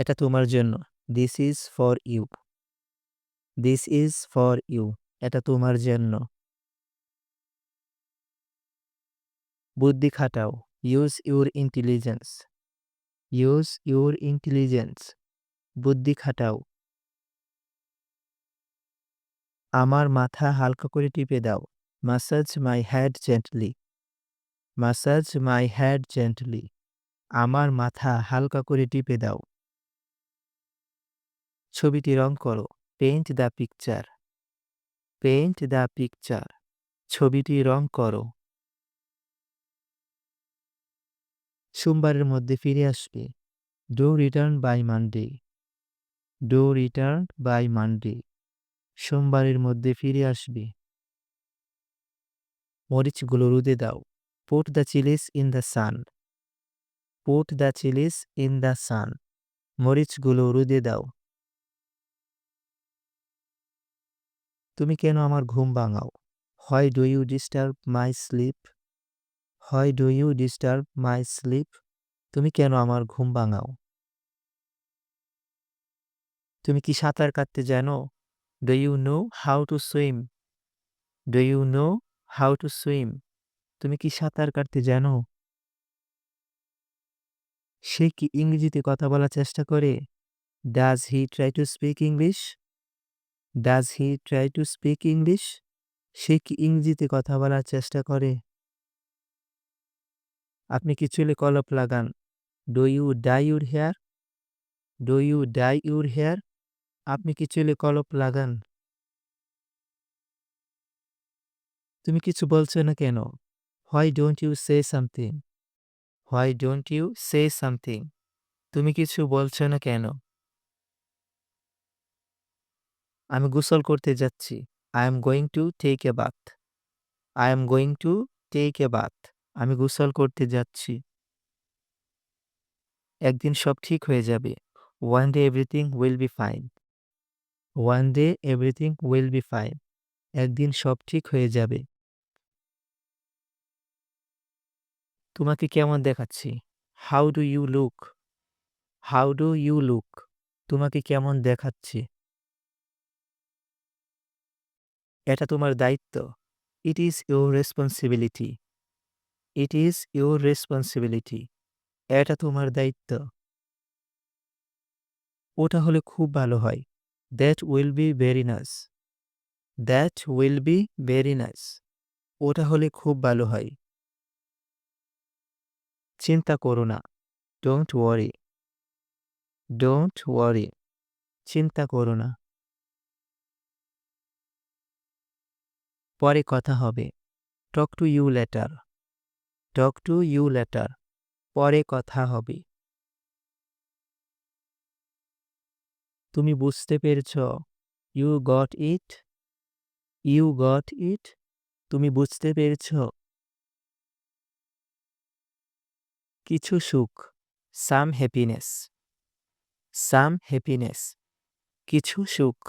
এটা তোমার জন্য। This is for you this is for you এটা তোমার জন্য। বুদ্ধি খাটাও। Use your intelligence use your intelligence বুদ্ধি খাটাও। আমার মাথা হালকা করে টিপে দাও। Massage my head gently massage my head gently আমার মাথা হালকা করে টিপে দাও। ছবিটি রং করো paint the picture paint the picture ছবিটি রং করো সোমবারের মধ্যে ফিরে আসবে। Do return by Monday do return by Monday সোমবারের মধ্যে ফিরে আসবে। মরিচগুলো রুদে দাও। Put the chillies in the sun put the chillies in the sun মরিচগুলো রুদে দাও। তুমি কেন আমার ঘুম ভাঙাও? হয় do you disturb my sleep হয় do you disturb my sleep তুমি কেন আমার ঘুম ভাঙাও? তুমি কি সাঁতার কাটতে জানো? Do you know how to swim do you know how to swim তুমি কি সাঁতার কাটতে জানো? সে কি ইংরেজিতে কথা বলার চেষ্টা করে? Does he try to speak English does he try to speak English সে কি ইংরেজিতে কথা বলার চেষ্টা করে? আপনি কি চুলে কলপ লাগান? Do you dye your hair do you dye your hair আপনি কি চুলে কলপ লাগান? তুমি কিছু বলছো না কেন? Why don't you say something why don't you say something তুমি কিছু বলছো না কেন? আমি গোসল করতে যাচ্ছি। I am going to take a bath I am going to take a bath আমি গোসল করতে যাচ্ছি। একদিন সব ঠিক হয়ে যাবে। One day everything will be fine one day everything will be fine একদিন সব ঠিক হয়ে যাবে। তোমাকে কেমন দেখাচ্ছি? How do you look how do you look তোমাকে কেমন দেখাচ্ছি? এটা তোমার দায়িত্ব। It is your responsibility it is your responsibility এটা তোমার দায়িত্ব। ওটা হলে খুব ভালো হয়। That will be very nice that will be very nice ওটা হলে খুব ভালো হয়। চিন্তা করো না। ডোন্ট ওয়ারি ডোন্ট ওয়ারি চিন্তা করো না। পরে কথা হবে। Talk to you later talk to you later পরে কথা হবে। তুমি বুঝতে পেরেছ? You got it you got it তুমি বুঝতে পেরেছ? কিছু সুখ। সাম হ্যাপিনেস সাম হ্যাপিনেস কিছু সুখ।